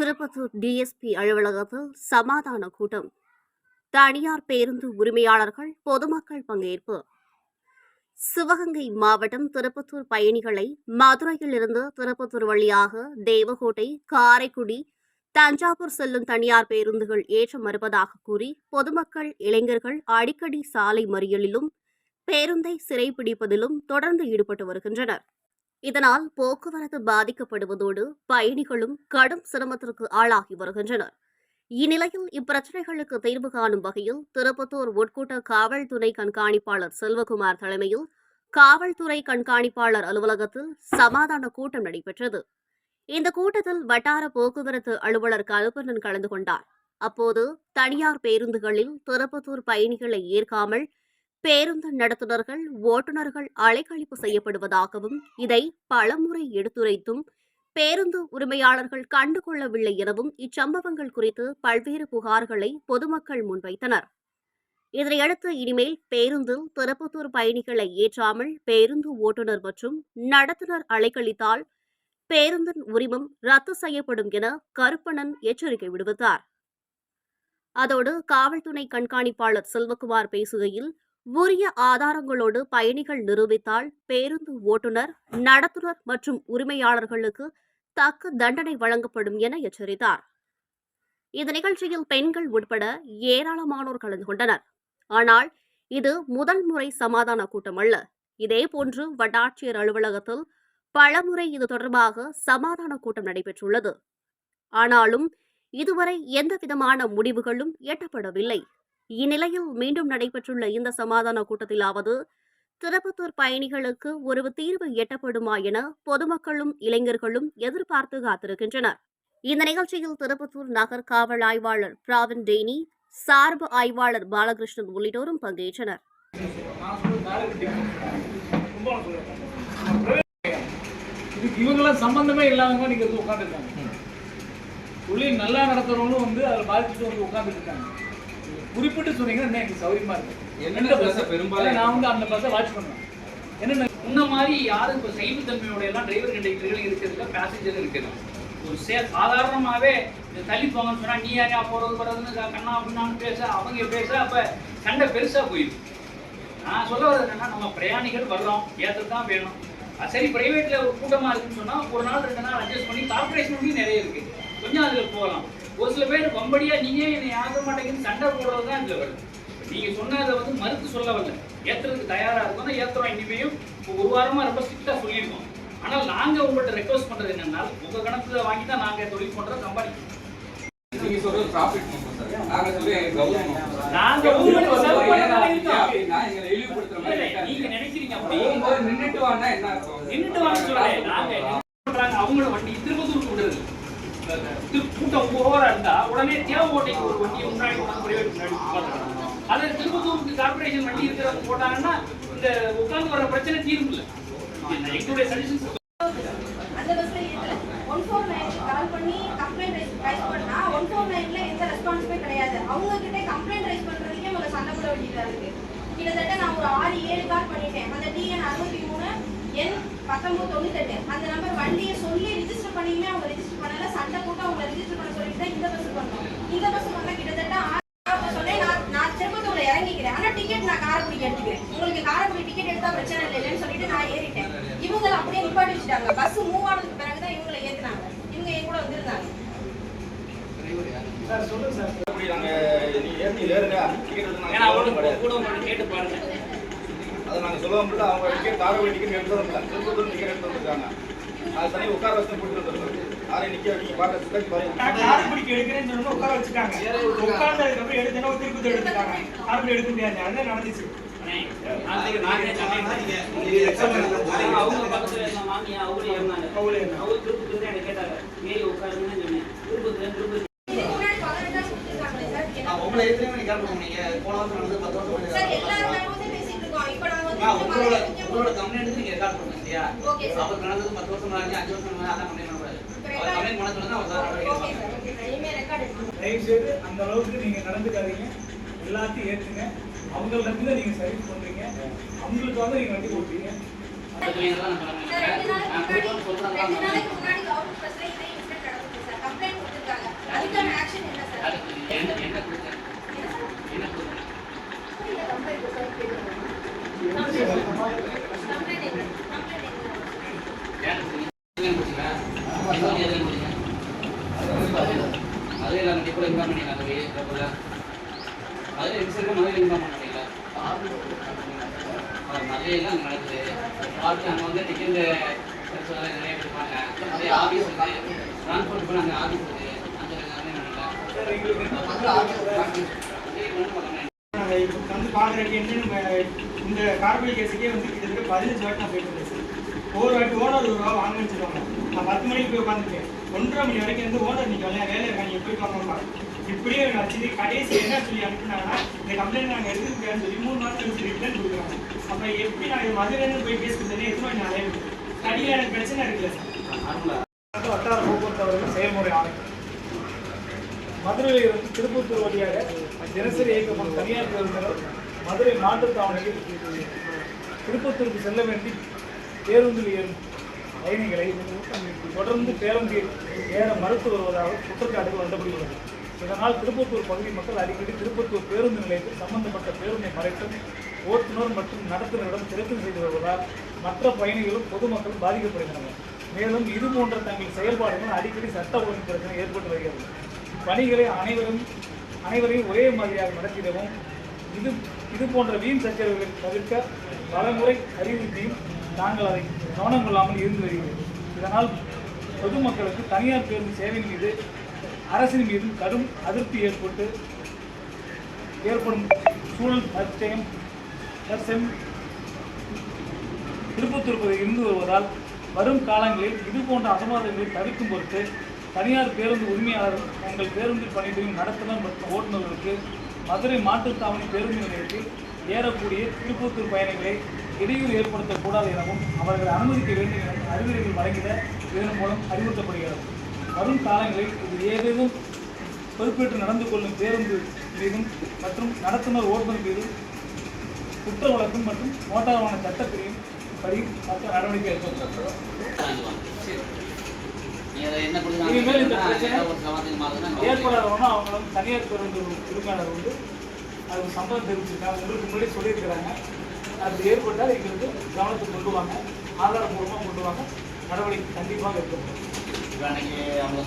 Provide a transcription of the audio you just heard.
Tirupattur DSP அலுவலகத்தில் சமாதான கூட்டம். தனியார் பேருந்து உரிமையாளர்கள் பொதுமக்கள் பங்கேற்பு. சிவகங்கை மாவட்டம் திருப்பத்தூர் பயணிகளை மதுரையிலிருந்து திருப்பத்தூர் வழியாக தேவகோட்டை காரைக்குடி தஞ்சாவூர் செல்லும் தனியார் பேருந்துகள் ஏற்ற மறுப்பதாக கூறி பொதுமக்கள் இளைஞர்கள் அடிக்கடி சாலை மறியலிலும் பேருந்தை சிறைப்பிடிப்பதிலும் தொடர்ந்து ஈடுபட்டு வருகின்றனர். இதனால் போக்குவரத்து பாதிக்கப்படுவதோடு பயணிகளும் கடும் சிரமத்திற்கு ஆளாகி வருகின்றனர். இந்நிலையில் இப்பிரச்சினைகளுக்கு தீர்வு காணும் வகையில் திருப்பத்தூர் உட்கூட்ட காவல்துறை கண்காணிப்பாளர் செல்வகுமார் தலைமையில் காவல்துறை கண்காணிப்பாளர் அலுவலகத்தில் சமாதான கூட்டம் நடைபெற்றது. இந்த கூட்டத்தில் வட்டார போக்குவரத்து அலுவலர் கருப்பண்ணன் கலந்து கொண்டார். அப்போது தனியார் பேருந்துகளில் திருப்பத்தூர் பயணிகளை ஏற்காமல் பேருந்து நடத்துனர்கள் ஓட்டுநர்கள் அலைக்கழிப்பு செய்யப்படுவதாகவும் இதை பலமுறை எடுத்துரைத்தும் பேருந்து உரிமையாளர்கள் கண்டுகொள்ளவில்லை எனவும் இச்சம்பவங்கள் குறித்து பல்வேறு புகார்களை பொதுமக்கள் முன்வைத்தனர். இதனையடுத்து இனிமேல் பேருந்தில் திருப்பத்தூர் பயணிகளை ஏற்றாமல் பேருந்து ஓட்டுநர் மற்றும் நடத்துனர் அலைக்கழித்தால் பேருந்தின் உரிமம் ரத்து செய்யப்படும் என கருப்பணன் எச்சரிக்கை விடுவித்தார். அதோடு காவல்துறை கண்காணிப்பாளர் செல்வகுமார் பேசுகையில் உரிய ஆதாரங்களோடு பயணிகள் நிரூபித்தால் பேருந்து ஓட்டுநர் நடத்துனர் மற்றும் உரிமையாளர்களுக்கு தக்க தண்டனை வழங்கப்படும் என எச்சரித்தார். இந்த நிகழ்ச்சியில் பெண்கள் உட்பட ஏராளமானோர் கலந்து கொண்டனர். ஆனால் இது முதல் முறை சமாதான கூட்டம் அல்ல. இதேபோன்று வட்டாட்சியர் அலுவலகத்தில் பலமுறை இது தொடர்பாக சமாதான கூட்டம் நடைபெற்றுள்ளது. ஆனாலும் இதுவரை எந்தவிதமான முடிவுகளும் எட்டப்படவில்லை. இந்நிலையில் மீண்டும் நடைபெற்றுள்ள இந்த சமாதான கூட்டத்திலாவது திருப்பத்தூர் பயணிகளுக்கு ஒரு தீர்வு எட்டப்படுமா என பொதுமக்களும் இளைஞர்களும் எதிர்பார்த்து காத்திருக்கின்றனர். இந்த நிகழ்ச்சியில் திருப்பத்தூர் நகர் காவல் ஆய்வாளர் பிராவின் டேனி சார்பு ஆய்வாளர் பாலகிருஷ்ணன் உள்ளிட்டோரும் பங்கேற்றனர். சம்பந்தமே இல்லாதவங்க நீங்க உட்காந்துருக்காங்க தொழில் நல்லா நடத்துறவங்களும் வந்து அதில் பாதிச்சுட்டு வந்து உட்காந்துட்டு இருக்காங்க குறிப்பிட்டு சொன்னீங்கன்னா இன்னும் எனக்கு சௌரியமா இருக்கு. என்னென்ன பஸ்ஸை பெரும்பாலும் நான் வந்து அந்த பஸ்ஸை வாட்ச் பண்ணுவேன். என்னென்ன முன்ன மாதிரி யாரும் இப்போ சைவத்தன்மையோட எல்லாம் டிரைவர் கண்டக்டர்கள் இருக்கிறதுல பேசஞ்சர் இருக்குது ஒரு சே சாதாரணமாகவே இந்த தள்ளி போங்கன்னு சொன்னா நீ யாரையா போறது போறதுன்னு க- கண்ணா அப்படின்னான்னு பேச அவங்க பேச அப்ப சண்டை பெருசா போயிடும். நான் சொல்ல வர்றது என்னன்னா நம்ம பிரயாணிகள் வர்றோம் ஏற்றத்தான் வேணும். அது சரி பிரைவேட்ல ஒரு கூட்டமா இருக்குன்னு சொன்னா ஒரு நாள் ரெண்டு நாள் அட்ஜஸ்ட் பண்ணி கார்பரேஷன் நிறைய இருக்கு. கொஞ்சம் அதுல போகலாம். ஒரு சில பேர் வம்படியா நீங்க என்னை ஆக மாட்டேங்குன்னு சண்டை போடுறது தான் இதுல வருது. நீங்க சொன்னதை வந்து மறுத்து சொல்ல வரல. ஏத்துறதுக்கு தயாரா இருக்கோம் ஏத்துறோம். இனிமேயும் ஒரு வாரமா ரொம்ப ஸ்ட்ரிக்டா சொல்லியிருக்கோம். ஆனால் நாங்க உங்கள்ட்ட ரெக்வஸ்ட் பண்றது என்னன்னா உங்க கணக்குல வாங்கி தான் நாங்க தொழில் பண்றோம் சம்பாதிக்கிறோம் நீங்க சொல்றது ப்ராஃபிட் நாங்க சார். நாங்க. நீங்க நினைக்கிறீங்க அப்படி? நின்னுட்டு என்ன அர்த்தம்? நின்னுட்டு வாங்க சொல்றேன் நாங்க என்ன பண்றாங்க? அவங்களோட வண்டி திருப்பத்தூருக்கு விடுறது திரு- கூட்டம் ஓவரா இருந்தா உடனே தேவகோட்டைக்கு ஒரு வண்டியை முன்னாடி கொண்டாந்து பிரைவேட் முன்னாடி உட்காந்துறாங்க அது திருப்பத்தூருக்கு கார்பரேஷன் வண்டி இருக்கிறவங்க போட்டாங்கன்னா இந்த உட்கார்ந்து வர பிரச்சனை தீரும் இல்லை. எங்களுடைய சஜஷன்ஸ் பத்தொன்பது தொண்ணூத்தெட்டு. அந்த நம்பர் வண்டியை சொல்லி ரிஜிஸ்டர் பண்ணியுமே அவங்க ரிஜிஸ்டர் பண்ணல சண்டை போட்டு அவங்க ரிஜிஸ்டர் பண்ண சொல்லிட்டு தான் இந்த பஸ் பண்ணோம் இந்த பஸ் பண்ணா கிட்டத்தட்ட ஆறு சொன்னேன் நான் நான் திருப்பத்தூர்ல இறங்கிக்கிறேன். ஆனா டிக்கெட் நான் காரைக்குடிக்கு எடுத்துக்கிறேன். உங்களுக்கு காரைக்குடி டிக்கெட் எடுத்தா பிரச்சனை இல்லை இல்லைன்னு சொல்லிட்டு நான் ஏறிட்டேன். இவங்க அப்படியே நிப்பாட்டி வச்சுட்டாங்க. பஸ் மூவ் ஆனதுக்கு பிறகுதான் இவங்களை ஏத்துனாங்க. இவங்க என் கூட வந்திருந்தாங்க. சார் சொல்லுங்க சார். அப்படி நாங்க நீங்க ஏறி ஏறுங்க டிக்கெட். கூட கேட்டு பாருங்க. அதை நாங்க சொல்லுவோம் இல்ல அவங்க டிக்கெட் காரவழி டிக்கெட் எடுத்து வரல திருப்பத்தூர் டிக்கெட் எடுத்து வந்திருக்காங்க. அது தனி உட்கார வச்சு போட்டு வந்துருக்காங்க. யாரை நிக்க நீங்க பாக்க சுத்தம் பாருங்க காரைக்குடிக்கு எடுக்கிறேன்னு சொன்னா உட்கார வச்சுட்டாங்க. உட்கார்ந்ததுக்கு அப்புறம் எடுத்து என்ன திருப்பதி எடுத்துட்டாங்க? காரைக்குடி எடுக்க முடியாது. அதுதான் நடந்துச்சு. அண்ணே, நாளைக்கு நானே சொன்னேன். அவங்க பக்கத்துல இருந்த மாமியா அவங்களே இருந்தாங்க அவங்களே. அவங்க திருப்பத்தூர்ல என்னை கேட்டாங்க. ஏறி உட்காருங்கன்னு சொன்னேன். திருப்பத்தூர் திருப்பதி இதுக்கு முன்னாடி பதினெட்டா கொடுத்துருக்காங்களே சார். என்ன உங்களை ஏற்கனவே நீங்க கேட்க நீங்க போன வருஷம் நடந்தது பத்து வருஷம் முன்னாடி சார் நடந்தது. எல்லாரும் வந்து பேசிட்டு இருக்கோம் இப்போ நாங்க அம்மா, உங்களோட வந்து உங்களோட கம்ப்ளைண்ட் எடுத்து நீங்க ரெக்கார்ட் பண்ணுங்க சரியா. அப்ப நடந்தது பத்து வருஷம் முன்னாடி அஞ்சு வருஷம் முன்னாடி அதான் கம்ப்ளைண்ட் பண்ணக்கூடாது. அவர் கம்ப்ளைண்ட் பண்ண சொன்னா அவர் தயவு செய்து அந்த அளவுக்கு நீங்க நடந்துக்காதீங்க. எல்லாத்தையும் ஏத்துங்க. அவங்கள்ட்ட இருந்து நீங்க சர்வீஸ் பண்றீங்க. அவங்களுக்காக நீங்க வண்டி ஓட்டுறீங்க. என்ன என்ன அதே இல்லாமல் இப்போ இன்ஃபார்ம் பண்ணிங்க அந்த வழி அதில் இன்சூரன்ஸ் முதல்ல இன்ஃபார்ம் பண்ணீங்களா மதுரையில் அங்கே நடக்குது பார்த்து அங்கே வந்து டிக்கெட் நிறைய கொடுப்பாங்க நிறைய ஆஃபீஸ் இருக்குது ட்ரான்ஸ்போர்ட் பண்ண அங்கே ஆஃபீஸ் இருக்குது அந்த நாங்கள் இப்போ வந்து பார்க்குறதுக்கு என்னன்னு இந்த கார்பனிக் கேஸுக்கே வந்து கிட்டத்தட்ட பதினஞ்சு வாட்டி நான் போயிட்டு இருந்தேன் ஒரு வாட்டி ஓனர் ஒரு ரூபா வாங்க வச்சுருவாங்க. நான் பத்து மணிக்கு போய் உட்காந்துருக்கேன் ஒன்றரை மணி வரைக்கும் வந்து ஓனர் நீங்கள் வரல வேலை இருக்காங்க நீங்க போய் இப்படியே வச்சு கடைசி என்ன சொல்லி அனுப்புனாங்கன்னா இந்த கம்ப்ளைண்ட் நாங்கள் எடுத்துக்க சொல்லி மூணு மாதம் கழிச்சு ரிட்டர்ன் கொடுக்குறாங்க. அப்போ எப்படி நான் மதுரைன்னு போய் கேஸ் கொடுத்தேன் எதுவும் நான் அலைய தடியில் எனக்கு பிரச்சனை இருக்குல்ல சார். வட்டார போக்குவரத்து அவர்கள் செயல்முறை ஆணை. மதுரையில் வந்து திருப்பத்தூர் வழியாக தினசரி இயக்கப்படும் தனியார் பேருந்துகள் மதுரை மாட்டுத்தாவணியில் திருப்பத்தூருக்கு செல்ல வேண்டி பேருந்தில் ஏறும் பயணிகளை தொடர்ந்து பேருந்தில் ஏற மறுத்து வருவதாக குற்றச்சாட்டுகள் வந்தபடியுள்ளது இதனால் திருப்பத்தூர் பகுதி மக்கள் அடிக்கடி திருப்பத்தூர் பேருந்து நிலையத்தில் சம்பந்தப்பட்ட பேருந்தை மறைத்தும் ஓட்டுநர் மற்றும் நடத்துனரிடம் திருத்தம் செய்து வருவதால் மற்ற பயணிகளும் பொதுமக்களும் பாதிக்கப்படுகின்றனர். மேலும் இது போன்ற தங்கள் செயல்பாடுகள் அடிக்கடி சட்ட ஒழுங்கு பிரச்சனை ஏற்பட்டு வருகிறது. பணிகளை அனைவரும் அனைவரையும் ஒரே மாதிரியாக நடத்திடவும் இது இது போன்ற வீண் சச்சரவுகளை தவிர்க்க பலமுறை அறிவுறுத்தியும் நாங்கள் அதை கவனம் கொள்ளாமல் இருந்து வருகிறோம். இதனால் பொதுமக்களுக்கு தனியார் பேருந்து சேவையின் மீது அரசின் மீதும் கடும் அதிருப்தி ஏற்பட்டு ஏற்படும் சூழல் தற்சயம் தற்செம் திருப்பத்தூர் பகுதியில் இருந்து வருவதால் வரும் காலங்களில் இது போன்ற அசம்பாவிதங்களை தவிர்க்கும் பொருட்டு தனியார் பேருந்து உரிமையாளர்கள் தங்கள் பேருந்தில் பணிபுரியும் நடத்துனர் மற்றும் ஓட்டுநர்களுக்கு மதுரை மாட்டுத்தாவணி பேருந்து நிலையத்தில் ஏறக்கூடிய திருப்பத்தூர் பயணிகளை இடையூறு ஏற்படுத்தக்கூடாது எனவும் அவர்களை அனுமதிக்க வேண்டும் எனவும் அறிவுரைகள் வழங்கிட இதன் மூலம் அறிவுறுத்தப்படுகிறது. வரும் காலங்களில் இது ஏதேனும் பொறுப்பேற்று நடந்து கொள்ளும் பேருந்து மீதும் மற்றும் நடத்துனர் ஓட்டுநர் மீதும் குற்ற வழக்கும் மற்றும் மோட்டார் வாகன சட்டப்பிரிவின் படி மற்ற நடவடிக்கை எடுக்கப்படும் இனிமேல் இந்த பிரச்சனை ஏற்படாதவனா அவங்க வந்து தனியார் பேருந்து உரிமையாளர் வந்து அது சம்பளம் தெரிவிச்சிருக்காங்க உங்களுக்கு முன்னாடி சொல்லியிருக்கிறாங்க. அது ஏற்பட்டால் எங்களுக்கு கவனத்துக்கு கொண்டு வாங்க. ஆதாரப்பூர்வமாக கொண்டு வாங்க. நடவடிக்கை கண்டிப்பாக இப்போ அன்னைக்கு அவங்க